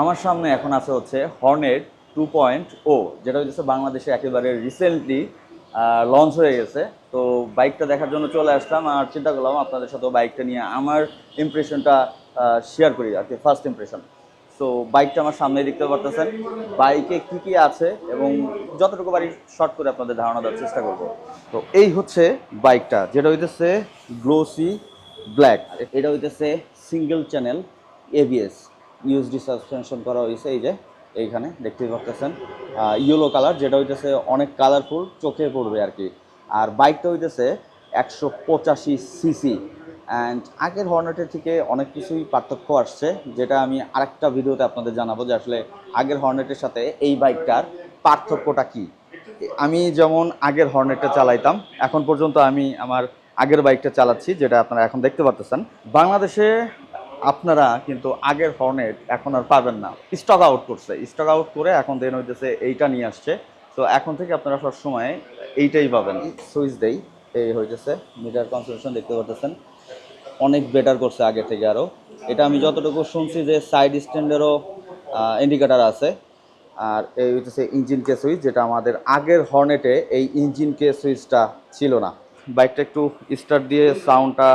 আমার সামনে এখন আছে হচ্ছে হর্নেট টু পয়েন্ট ও যেটা হচ্ছে বাংলাদেশে একেবারে রিসেন্টলি লঞ্চ হয়ে গেছে। তো বাইকটা দেখার জন্য চলে আসলাম আর চিন্তা করলাম আপনাদের সাথে বাইকটা নিয়ে আমার ইমপ্রেশনটা শেয়ার করি আর কি ফার্স্ট ইমপ্রেশন সো বাইকটা আমার সামনে দেখতে পারতেছেন। বাইকে কি কি আছে এবং যতটুকু বাড়ি শর্ট করে আপনাদের ধারণা দেওয়ার চেষ্টা করব। তো এই হচ্ছে বাইকটা যেটা হইতেছে গ্লোসি ব্ল্যাক এটা হইতেছে single channel ABS USD suspension করা হয়েছে, এই যে এইখানে দেখতে পাচ্ছেন। ইয়েলো কালার যেটা হইতেছে অনেক কালারফুল চোখে পড়বে আর কি। আর বাইকটা হইতেছে একশো পঁচাশি সিসি অ্যান্ড আগের হর্নেটের থেকে অনেক কিছুই পার্থক্য আসছে, যেটা আমি আরেকটা ভিডিওতে আপনাদের জানাব যে আসলে আগের হর্নেটের সাথে এই বাইকটার পার্থক্যটা কি। আমি যেমন আগের হর্নেটটা চালাইতাম, এখন পর্যন্ত আমি আমার আগের বাইকটা চালাচ্ছি, যেটা আপনারা এখন দেখতে পাচ্ছেন বাংলাদেশে আপনারা কিন্তু আগের হর্নেট এখন আর পাবেন না। স্টক আউট করছে। স্টক আউট করে এখন দেন হইতেছে এইটা নিয়ে আসছে। তো এখন থেকে আপনারা সবসময় এইটাই পাবেন। সুইচ দেই। এই হইতেছে মিটার কনসেশন দেখতে পাচ্ছেন অনেক বেটার করছে আগে থেকে আরও এটা আমি যতটুকু শুনছি যে সাইড স্ট্যান্ডেরও ইন্ডিকেটার আছে। আর এই হচ্ছে ইঞ্জিন কে সুইচ যেটা আমাদের আগের হর্নেটে এই ইঞ্জিন কে সুইচটা ছিল না। বাইকটা একটু স্টার্ট দিয়ে সাউন্ডটা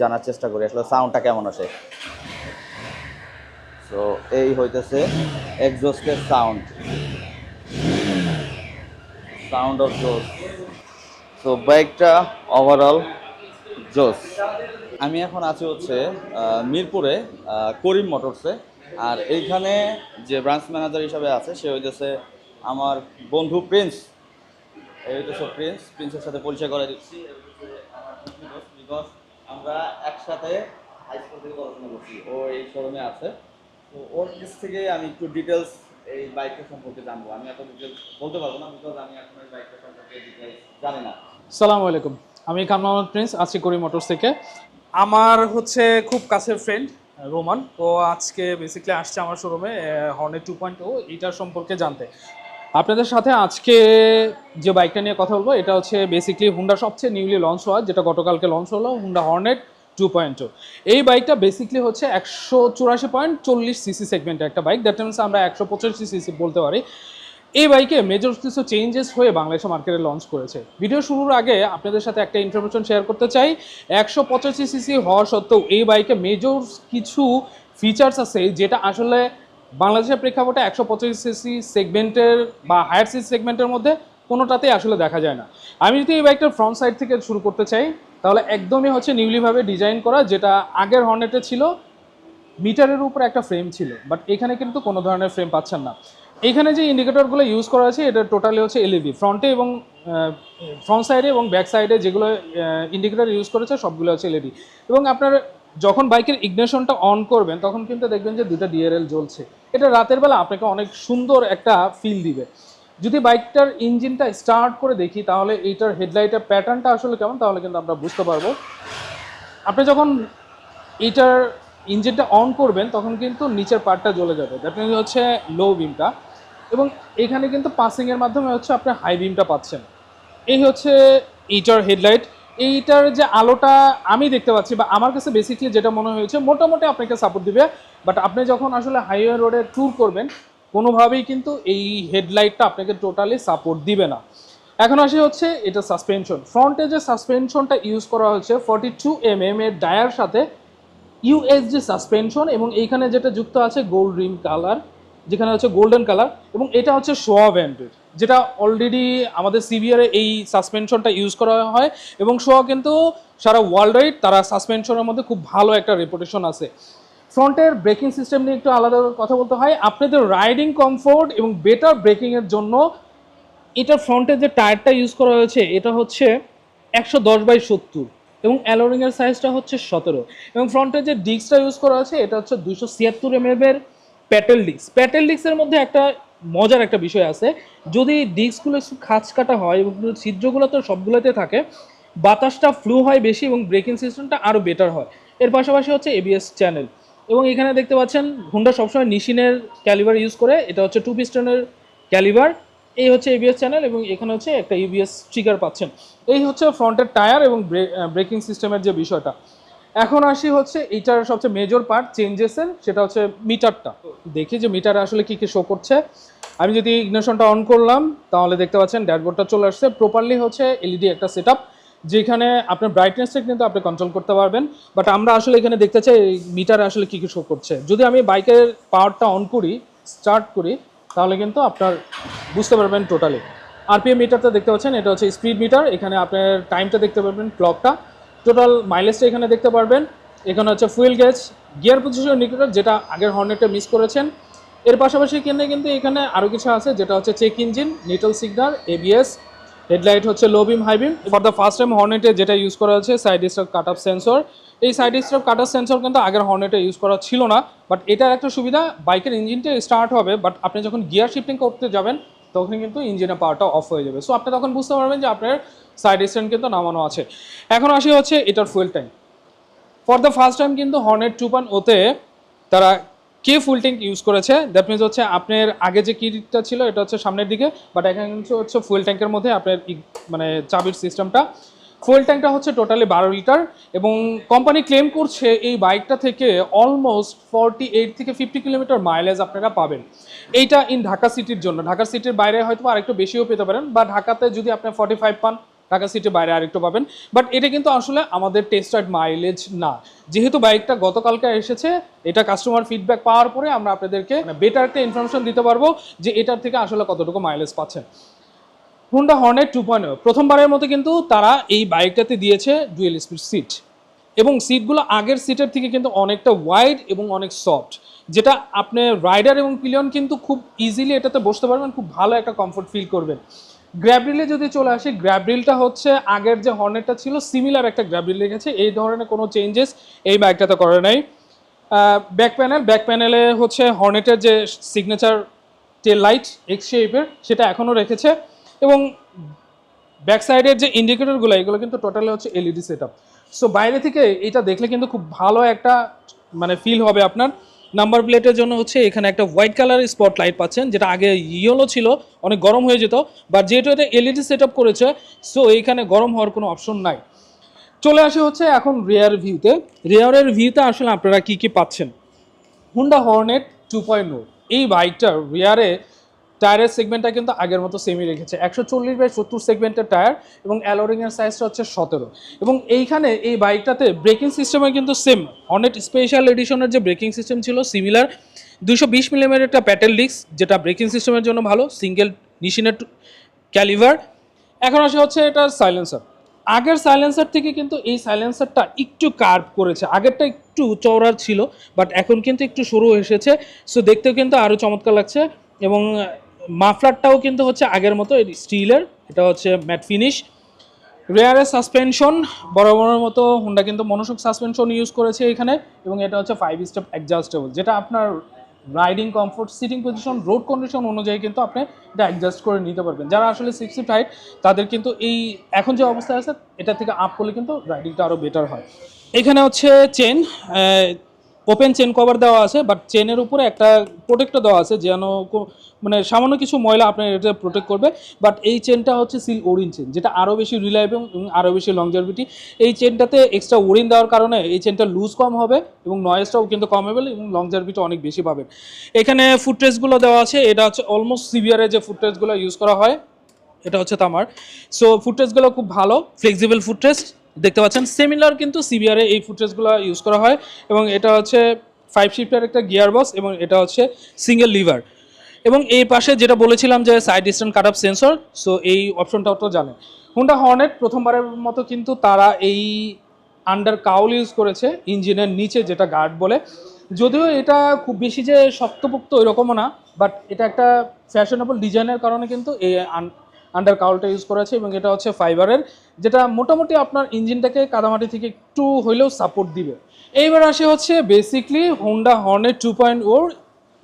জানার চেষ্টা করি। আসলে সাউন্ডটা কেমন আসে? তো এই হইতেছে এক্সজস্টের সাউন্ড সাউন্ড অফ জোস তো বাইকটা ওভারঅল জোস আমি এখন আছি হচ্ছে মিরপুরে করিম মোটরসে। আর এইখানে যে ব্রাঞ্চ ম্যানেজার হিসাবে আছে, সে হইতেছে আমার বন্ধু প্রিন্স। এই হইতেছে প্রিন্স প্রিন্সের সাথে পরিচয় করে দিচ্ছি বিকজ আমরা একসাথে হাই স্কুল থেকে পড়াশোনা করছি। ও এই শোরুমে আছে। তো ওর কাছ থেকে আমি একটু ডিটেলস এই বাইকটা সম্পর্কে জানব। আমি এত ডিটেলস বলতে পারব না বিকজ আমি এখন এই বাইকটা সম্পর্কে ডিটেলস জানি না। সালাম আলাইকুম। আমি মোহাম্মদ প্রিন্স আছি করি মোটরস থেকে। আমার হচ্ছে খুব কাছের ফ্রেন্ড রোমান। ও আজকে বেসিক্যালি আসছে আমার শোরুমে হর্নে টু পয়েন্ট ও এটার সম্পর্কে জানতে। আপনাদের সাথে আজকে যে বাইকটা নিয়ে কথা বলব, এটা হচ্ছে বেসিক্যালি হুন্ডা সবচেয়ে নিউলি লঞ্চ হওয়া যেটা গতকালকে লঞ্চ হলো হুন্ডা হর্নেট টু পয়েন্ট এই বাইকটা বেসিক্যালি হচ্ছে একশো চুরাশি পয়েন্ট চল্লিশ সিসি সেগমেন্টের একটা বাইক দ্যাট মিনস আমরা একশো পঁচাশি সিসি বলতে পারি। এই বাইকে মেজর কিছু চেঞ্জেস হয়ে বাংলাদেশে মার্কেটে লঞ্চ করেছে। ভিডিও শুরুর আগে আপনাদের সাথে একটা ইনফরমেশন শেয়ার করতে চাই। একশো পঁচাশি সিসি হওয়া সত্ত্বেও এই বাইকে মেজর কিছু ফিচার্স আছে, যেটা আসলে বাংলাদেশের প্রেক্ষাপটে একশো পঁচিশ সিসি সেগমেন্টের বা হায়ার সিসি সেগমেন্টের মধ্যে কোনোটাতেই আসলে দেখা যায় না। আমি যদি এই বাইকটার ফ্রন্ট সাইড থেকে শুরু করতে চাই, তাহলে একদমই হচ্ছে নিউলিভাবে ডিজাইন করা, যেটা আগের হর্নেটে ছিল, মিটারের উপর একটা ফ্রেম ছিল বাট এখানে কিন্তু কোনো ধরনের ফ্রেম পাচ্ছেন না। এখানে যে ইন্ডিকেটরগুলো ইউজ করা আছে, এটা টোটালি হচ্ছে এলইডি ফ্রন্টে এবং ফ্রন্ট সাইডে এবং ব্যাক সাইডে যেগুলো ইন্ডিকেটর ইউজ করেছে, সবগুলো হচ্ছে এলইডি এবং আপনার যখন বাইকের ইগনেশনটা অন করবেন, তখন কিন্তু দেখবেন যে দুটো ডিআরএল জ্বলছে। এটা রাতের বেলা আপনাকে অনেক সুন্দর একটা ফিল দিবে। যদি বাইকটার ইঞ্জিনটা স্টার্ট করে দেখি, তাহলে এইটার হেডলাইটের প্যাটার্নটা আসলে কেমন, তাহলে কিন্তু আমরা বুঝতে পারব। আপনি যখন এটার ইঞ্জিনটা অন করবেন, তখন কিন্তু নিচের পার্টটা জ্বলে যাবে। দ্যাট মিনস হচ্ছে লো বিমটা এবং এখানে কিন্তু পাসিংয়ের মাধ্যমে হচ্ছে আপনি হাই বিমটা পাচ্ছেন। এই হচ্ছে এইটার হেডলাইট এইটার যে আলোটা আমি দেখতে পাচ্ছি বা আমার কাছে বেসিকলি যেটা মনে হয়েছে, মোটামুটি আপনাকে সাপোর্ট দিবে। বাট আপনি যখন আসলে হাইওয়ে রোডে ট্যুর করবেন, কোনোভাবেই কিন্তু এই হেডলাইটটা আপনাকে টোটালি সাপোর্ট দিবে না। এখন আসি হচ্ছে এটা সাসপেনশন ফ্রন্টে যে সাসপেনশনটা ইউজ করা হয়েছে ফর্টি টু এম এম এর ডায়ার সাথে ইউএসজি সাসপেনশন এবং এইখানে যেটা যুক্ত আছে গোল্ড রিম কালার যেখানে হচ্ছে গোল্ডেন কালার এবং এটা হচ্ছে শোয়া ব্যান্ডের যেটা অলরেডি আমাদের সিভিয়ারে এই সাসপেনশনটা ইউজ করা হয় এবং শোয়া কিন্তু সারা ওয়ার্ল্ড ওয়াইড তারা সাসপেনশনের মধ্যে খুব ভালো একটা রেপুটেশন আছে। ফ্রন্টের ব্রেকিং সিস্টেম নিয়ে একটু আলাদা কথা বলতে হয়। আপনাদের রাইডিং কমফোর্ট এবং বেটার ব্রেকিংয়ের জন্য এটা ফ্রন্টে যে টায়ারটা ইউজ করা হয়েছে, এটা হচ্ছে একশো দশ বাই সত্তর এবং অ্যালোরিংয়ের সাইজটা হচ্ছে সতেরো এবং ফ্রন্টে যে ডিস্কটা ইউজ করা হয়েছে এটা হচ্ছে দুশো ছিয়াত্তর এম এর প্যাটেল ডিস্ক প্যাটেল ডিস্কের মধ্যে একটা মজার একটা বিষয় আছে। যদি ডিস্কগুলো একটু খাঁচ কাটা হয় এবং ছিদ্রগুলো তো সবগুলোতে থাকে, বাতাসটা ফ্লু হয় বেশি এবং ব্রেকিং সিস্টেমটা আরও বেটার হয়। এর পাশাপাশি হচ্ছে এবিএস চ্যানেল এবং এখানে দেখতে পাচ্ছেন হুন্ডা সবসময় নিশিনের ক্যালিভার ইউজ করে, এটা হচ্ছে টু পিস্টনের ক্যালিভার এই হচ্ছে এবিএস চ্যানেল এবং এখানে হচ্ছে একটা ইবিএস ট্রিগার পাচ্ছেন। এই হচ্ছে ফ্রন্টের টায়ার এবং ব্রেকিং সিস্টেমের যে বিষয়টা। এখন আসি হচ্ছে, এইটার সবচেয়ে মেজর পার্ট চেঞ্জেসের সেটা হচ্ছে মিটারটা দেখি যে মিটারে আসলে কি কি শো করছে। আমি যদি ইগনেশনটা অন করলাম, তাহলে দেখতে পাচ্ছেন ড্যাশবোর্ডটা চলে আসছে। প্রপারলি হচ্ছে এলইডি একটা সেট যেখানে আপনার ব্রাইটনেসটা কিন্তু আপনি কন্ট্রোল করতে পারবেন। বাট আমরা আসলে এখানে দেখতে চাই মিটারে আসলে কী কী শো করছে। যদি আমি বাইকের পাওয়ারটা অন করি স্টার্ট করি, তাহলে কিন্তু আপনার বুঝতে পারবেন টোটালি আরপিএম মিটারটা দেখতে পাচ্ছেন, এটা হচ্ছে স্পিড মিটার এখানে আপনার টাইমটা দেখতে পারবেন ক্লকটা টোটাল মাইলেজটা এখানে দেখতে পারবেন। এখানে হচ্ছে fuel gauge gear position indicator, যেটা আগের হর্নেটে মিস করেছেন। এর পাশাপাশি কিনে কিন্তু এখানে আরও কিছু আছে, যেটা হচ্ছে check engine, neutral signal ABS headlight হচ্ছে low beam, high beam. For the first time হর্নেটে যেটা ইউজ করা হচ্ছে side strap cut up sensor এই side strap cut up sensor কিন্তু আগের হর্নেটে ইউজ করা ছিল না বাট এটার একটা সুবিধা, বাইকের ইঞ্জিনটা স্টার্ট হবে বাট আপনি যখন গিয়ার শিফটিং করতে যাবেন তখন কিন্তু ইঞ্জিনের পাওয়ারটা অফ হয়ে যাবে। সো আপনি তখন বুঝতে পারবেন যে আপনার সাইড স্ট্যান্ড কিন্তু নামানো আছে। এখন আসি হচ্ছে এটার fuel tank for the first time কিন্তু হর্নের টু পান ওতে তারা কে ফুল ট্যাঙ্ক ইউজ করেছে? দ্যাট মিনস হচ্ছে আপনার আগে যে কিটটা ছিল, এটা হচ্ছে সামনের দিকে বাট এখানে হচ্ছে ফুয়েল ট্যাঙ্কের মধ্যে আপনার মানে চাবির সিস্টেমটা ফুয়েল ট্যাঙ্কটা হচ্ছে টোটালি বারো লিটার এবং কোম্পানি ক্লেম করছে এই বাইকটা থেকে অলমোস্ট ফর্টি এইট থেকে ফিফটি কিলোমিটার মাইলেজ আপনারা পাবেন। এইটা ইন ঢাকা সিটির জন্য। ঢাকা সিটির বাইরে হয়তো আরেকটু বেশিও পেতে পারেন বা ঢাকাতে যদি আপনি ফর্টি ফাইভ পান, ঢাকা সিটির বাইরে আরেকটু পাবেন। বাট এটা কিন্তু আসলে আমাদের টেস্টার্ড মাইলেজ না। যেহেতু বাইকটা গতকালকে এসেছে, এটা কাস্টমার ফিডব্যাক পাওয়ার পরে আমরা আপনাদেরকে বেটার একটা ইনফরমেশন দিতে পারব যে এটার থেকে আসলে কতটুকু মাইলেজ পাচ্ছেন। হুন্ডা হর্নেট টু পয়েন্ট প্রথমবারের মতো কিন্তু তারা এই বাইকটাতে দিয়েছে ডুয়েল স্পিড সিট এবং সিটগুলো আগের সিটের থেকে কিন্তু অনেকটা ওয়াইড এবং অনেক সফট যেটা আপনি রাইডার এবং পিলিয়ন কিন্তু খুব ইজিলি এটাতে বসতে পারবেন, খুব ভালো একটা কমফোর্ট ফিল করবেন। গ্র্যাবরিলে যদি চলে আসি গ্র্যাবরিলটা হচ্ছে আগের যে হর্নেটটা ছিল সিমিলার একটা গ্র্যাবরিল রেখেছে। এই ধরনের কোনো চেঞ্জেস এই বাইকটাতে করে নাই। ব্যাক প্যানেল ব্যাক প্যানেলে হচ্ছে হর্নেটের যে সিগনেচার টেল লাইট এক্স শেপের সেটা এখনও রেখেছে। এবং ব্যাক সাইডের যে ইন্ডিকেটরগুলো, এগুলো কিন্তু টোটালি হচ্ছে এলইডি সেট সো বাইরে থেকে এটা দেখলে কিন্তু খুব ভালো একটা মানে ফিল হবে আপনার। নাম্বার প্লেটের জন্য হচ্ছে এখানে একটা হোয়াইট কালারের স্পট লাইট পাচ্ছেন, যেটা আগে ইয়েলো ছিল, অনেক গরম হয়ে যেত। বাট যেহেতু এটা এলইডি সেট করেছে সো এইখানে গরম হওয়ার কোনো অপশন নাই। চলে আসে হচ্ছে এখন রেয়ার ভিউতে রেয়ারের ভিউতে আসলে আপনারা কি কি পাচ্ছেন? হুন্ডা হর্নেট টু এই বাইকটার রিয়ারে টায়ারের সেগমেন্টটা কিন্তু আগের মতো সেমই রেখেছে। একশো চল্লিশ বাই সত্তর সেগমেন্টের টায়ার এবং অ্যালোরিংয়ের সাইজটা হচ্ছে সতেরো। এবং এইখানে এই বাইকটাতে ব্রেকিং সিস্টেমে কিন্তু সেম হর্নেট স্পেশাল এডিশনের যে ব্রেকিং সিস্টেম ছিল সিমিলার দুশো বিশ মিলিমিটার একটা প্যাটেল ডিস্ক যেটা ব্রেকিং সিস্টেমের জন্য ভালো সিঙ্গেল নিশিনের ক্যালিভার এখন আসে হচ্ছে এটা সাইলেন্সার আগের সাইলেন্সার থেকে কিন্তু এই সাইলেন্সারটা একটু কার্ভ করেছে। আগেরটা একটু চওড়ার ছিল বাট এখন কিন্তু একটু সরু এসেছে। সো দেখতেও কিন্তু আরও চমৎকার লাগছে। এবং মাফলারটাও কিন্তু হচ্ছে আগের মতো স্টিলের, এটা হচ্ছে ম্যাট ফিনিশ। রেয়ারের সাসপেনশন, বড় বরাবরের মতো হুন্ডা কিন্তু মনোসুক সাসপেনশন ইউজ করেছে এখানে, এবং এটা হচ্ছে ফাইভ স্টেপ অ্যাডজাস্টেবল যেটা আপনার riding comfort seating position road condition অনুযায়ী কিন্তু আপনি এটা অ্যাডজাস্ট করে নিতে পারবেন। যারা আসলে সিক্স ফিট হাইট তাদের কিন্তু এই এখন যে অবস্থায় আছে, এটা থেকে আপ করলে কিন্তু রাইডিংটা আরও বেটার হয়। এখানে হচ্ছে চেন ওপেন চেন কভার দেওয়া আছে বাট চেনের উপরে একটা প্রোটেক্টও দেওয়া আছে যেন মানে সামান্য কিছু ময়লা আপনার এটা প্রোটেক্ট করবে। বাট এই চেনটা হচ্ছে সিল ওরিন চেন যেটা আরও বেশি রিলায়েবল এবং আরও বেশি লংজারভিটি এই চেনটাতে এক্সট্রা ওরিন দেওয়ার কারণে এই চেনটা লুজ কম হবে এবং নয়েজটাও কিন্তু কম হবে এবং লংজারভিটি অনেক বেশি পাবেন। এখানে ফুটরেসগুলো দেওয়া আছে, এটা হচ্ছে অলমোস্ট সিভিয়ারে যে ফুটরেসগুলো ইউজ করা হয়, এটা হচ্ছে তামার। সো ফুটরেসগুলো খুব ভালো ফ্লেক্সিবল ফুটরেস দেখতে পাচ্ছেন সিমিলার কিন্তু সিবিআরে এই ফুটরেসগুলো ইউজ করা হয় এবং এটা হচ্ছে ফাইভ শিফটের একটা গিয়ার বক্স এবং এটা হচ্ছে সিঙ্গেল লিভার এবং এই পাশে যেটা বলেছিলাম যে side distance cut up sensor so এই অপশনটাও তো জানেন। হুন্ডা হর্নেট প্রথমবারের মতো কিন্তু তারা এই আন্ডার কাউল ইউজ করেছে ইঞ্জিনের নিচে যেটা গার্ড বলে। যদিও এটা খুব বেশি যে শক্তপোক্ত এরকমও না বাট এটা একটা ফ্যাশনেবল ডিজাইনের কারণে কিন্তু এই আন্ডার কাউলটা ইউজ করেছে এবং এটা হচ্ছে ফাইবারের যেটা মোটামুটি আপনার ইঞ্জিনটাকে কাদামাটি থেকে একটু হইলেও সাপোর্ট দিবে। এইবার আসে হচ্ছে basically Honda Hornet two point ওর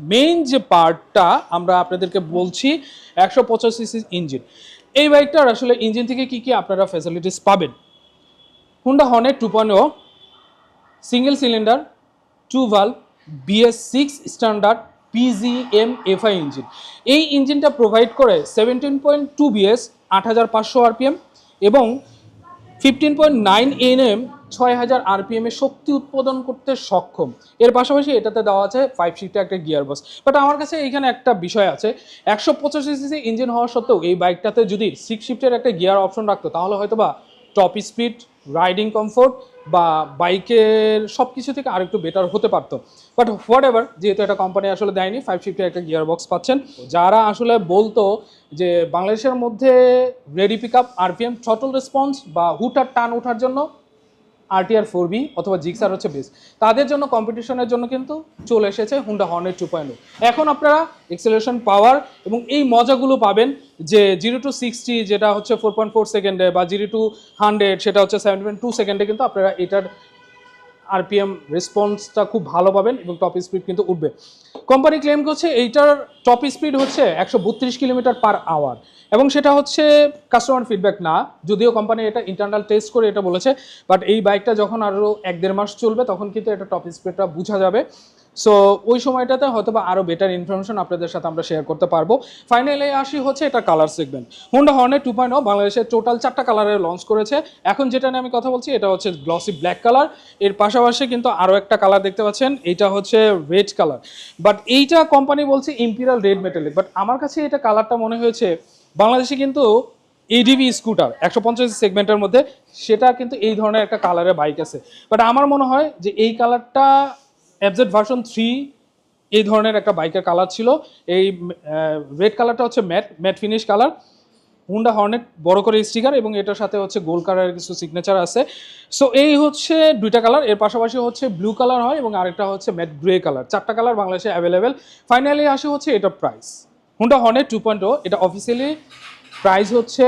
মেইন যে পার্টটা আমরা আপনাদেরকে বলছি, একশো পঁচাশি ইঞ্জিন। এই বাইকটার আসলে ইঞ্জিন থেকে কি কি আপনারা ফ্যাসিলিটিস পাবেন? Honda Hornet two point O single cylinder two valve BS six standard PGM FI engine এই ইঞ্জিনটা প্রোভাইড করে সেভেন্টিন পয়েন্ট টু বিএস আট হাজার পাঁচশো আরপিএম এবং ফিফটিন পয়েন্ট নাইন এনএম ছয় হাজার আরপিএম শক্তি উৎপাদন করতে সক্ষম। এর পাশাপাশি এটাতে দেওয়া আছে ফাইভ সিটে একটা গিয়ার বক্স বাট আমার কাছে এইখানে একটা বিষয় আছে, একশো পঁচাশি সিসি ইঞ্জিন হওয়া সত্ত্বেও এই বাইকটাতে যদি সিক্স শিফটের একটা গিয়ার অপশন রাখতো, তাহলে হয়তো বা টপ স্পিড রাইডিং কমফোর্ট বা বাইকের সব কিছু থেকে আরেকটু বেটার হতে পারতো। বাট হোয়াট এভার যেহেতু এটা কোম্পানি আসলে দেয়নি ফাইভ ফিফটির একটা গিয়ার বক্স পাচ্ছেন। যারা আসলে বলতো যে বাংলাদেশের মধ্যে ready pick up RPM throttle response বা হুটার টান ওঠার জন্য আরটিআর ফোর বি অথবা জিক্সার হচ্ছে বেস তাদের জন্য কম্পিটিশনের জন্য কিন্তু চলে এসেছে হুন্ডা হর্নের টু পয়েন্ট এখন আপনারা এক্সেলেশন পাওয়ার এবং এই মজাগুলো পাবেন যে জিরো টু সিক্সটি যেটা হচ্ছে ফোর পয়েন্ট ফোর সেকেন্ডে বা জিরো টু হান্ড্রেড সেটা হচ্ছে সেভেন পয়েন্ট টু সেকেন্ডে কিন্তু আপনারা এটার আরপিএম রেসপন্সটা খুব ভালো পাবেন এবং টপ স্পিড কিন্তু উঠবে। কোম্পানি ক্লেম করছে এইটার টপ স্পিড হচ্ছে একশো বত্রিশ কিলোমিটার পার আওয়ার এবং সেটা হচ্ছে কাস্টমার ফিডব্যাক না, যদিও কোম্পানি এটা ইন্টারনাল টেস্ট করে এটা বলেছে বাট এই বাইকটা যখন আরও এক দেড় মাস চলবে তখন কিন্তু এটা টপ স্পিডটা বোঝা যাবে। সো ওই সময়টাতে হয়তো বা আরও বেটার ইনফরমেশন আপনাদের সাথে আমরা শেয়ার করতে পারব। ফাইনালি আসি হচ্ছে এটা কালার সেগমেন্ট হোন্ডা হর্নের টু পয়েন্ট বাংলাদেশের টোটাল চারটা কালারে লঞ্চ করেছে। এখন যেটা নিয়ে আমি কথা বলছি, এটা হচ্ছে গ্লসি ব্ল্যাক কালারের পাশাপাশি কিন্তু আরও একটা কালার দেখতে পাচ্ছেন এইটা হচ্ছে রেড কালার বাট এইটা কোম্পানি বলছে ইম্পিরিয়াল রেড মেটালিক বাট আমার কাছে এটা কালারটা মনে হয়েছে, বাংলাদেশে কিন্তু এডিবি স্কুটার একশো পঞ্চাশ সেগমেন্টের মধ্যে, সেটা কিন্তু এই ধরনের একটা কালারের বাইক আছে। বাট আমার মনে হয় যে এই কালারটা এফজেড ভার্সন থ্রি এই ধরনের একটা বাইকের কালার ছিল। এই রেড কালারটা হচ্ছে matte matte finish colour Honda Hornet বড় করে স্টিকার এবং এটার সাথে হচ্ছে গোল কালারের কিছু সিগনেচার আছে। সো এই হচ্ছে দুইটা কালারের পাশাপাশি হচ্ছে ব্লু কালার হয় এবং আরেকটা হচ্ছে ম্যাট গ্রে কালার চারটা কালার বাংলাদেশে অ্যাভেলেবেল ফাইনালি আসে হচ্ছে এটা price Honda Hornet two point এটা অফিসিয়ালি প্রাইস হচ্ছে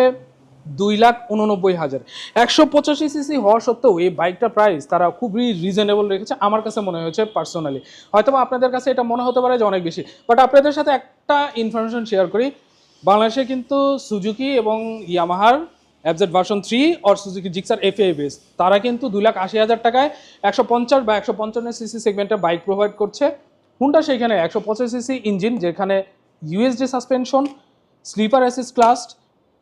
দুই লাখ উননব্বই হাজার। একশো পঁচাশি সিসি হওয়া সত্ত্বেও এই বাইকটার প্রাইস তারা খুবই রিজনেবল রেখেছে, আমার কাছে মনে হয়েছে পার্সোনালি হয়তো আপনাদের কাছে এটা মনে হতে পারে যে অনেক বেশি বাট আপনাদের সাথে একটা ইনফরমেশন শেয়ার করি। বাংলাদেশে কিন্তু সুজুকি এবং ইয়ামাহার updated version three or Suzuki Gixxer F A base তারা কিন্তু দুই লাখ আশি হাজার টাকায় একশো পঞ্চাশ বা একশো পঞ্চান্ন সিসি সেগমেন্টে বাইক প্রোভাইড করছে। হুন্ডা সেইখানে একশো পঁচাশি সিসি ইঞ্জিন যেখানে USD suspension slipper assist clutch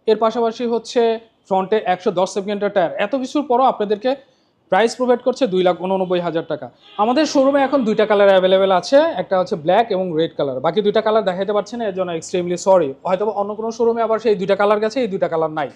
এর পাশাপাশি হচ্ছে ফ্রন্টে একশো দশ সেকেন্ডের টায়ার এত কিছুর পরও আপনাদেরকে প্রাইস প্রোভাইড করছে দুই লাখ উননব্বই হাজার টাকা। আমাদের শোরুমে এখন দুইটা কালার অ্যাভেলেবেল আছে, একটা হচ্ছে ব্ল্যাক এবং রেড কালার বাকি দুইটা কালার দেখাতে পারছে না, এর জন্য এক্সট্রিমলি সরি হয়তো অন্য কোনো শোরুমে আবার সেই দুইটা কালার গেছে, এই দুইটা কালার নাই।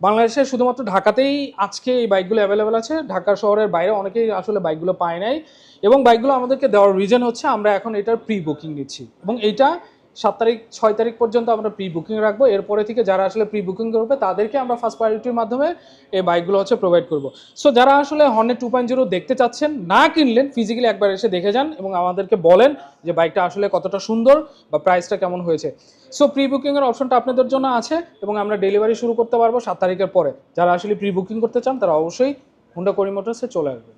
বাংলাদেশে শুধুমাত্র ঢাকাতেই আজকে এই বাইকগুলো অ্যাভেলেবেল আছে। ঢাকা শহরের বাইরে অনেকেই আসলে বাইকগুলো পায় নাই। এবং বাইকগুলো আমাদেরকে দেওয়ার রিজন হচ্ছে আমরা এখন এটার প্রি বুকিং নিচ্ছি। এবং এইটা সাত তারিখ, ছয় তারিখ পর্যন্ত আমরা প্রি বুকিং রাখব। এরপরে থেকে যারা আসলে প্রি বুকিং করবে, তাদেরকে আমরা ফার্স্ট প্রায়োরিটির মাধ্যমে এই বাইকগুলো হচ্ছে প্রোভাইড করব। সো যারা আসলে হর্নেট টু জিরো দেখতে চাচ্ছেন, না কিনলেন ফিজিক্যালি একবার এসে দেখে যান এবং আমাদেরকে বলেন যে বাইকটা আসলে কতটা সুন্দর বা প্রাইসটা কেমন হয়েছে। সো প্রি বুকিংয়ের অপশনটা আপনাদের জন্য আছে এবং আমরা ডেলিভারি শুরু করতে পারব সাত তারিখের পরে। যারা আসলে প্রি বুকিং করতে চান, তারা অবশ্যই হুন্ডা করি মোটরসে চলে আসবে।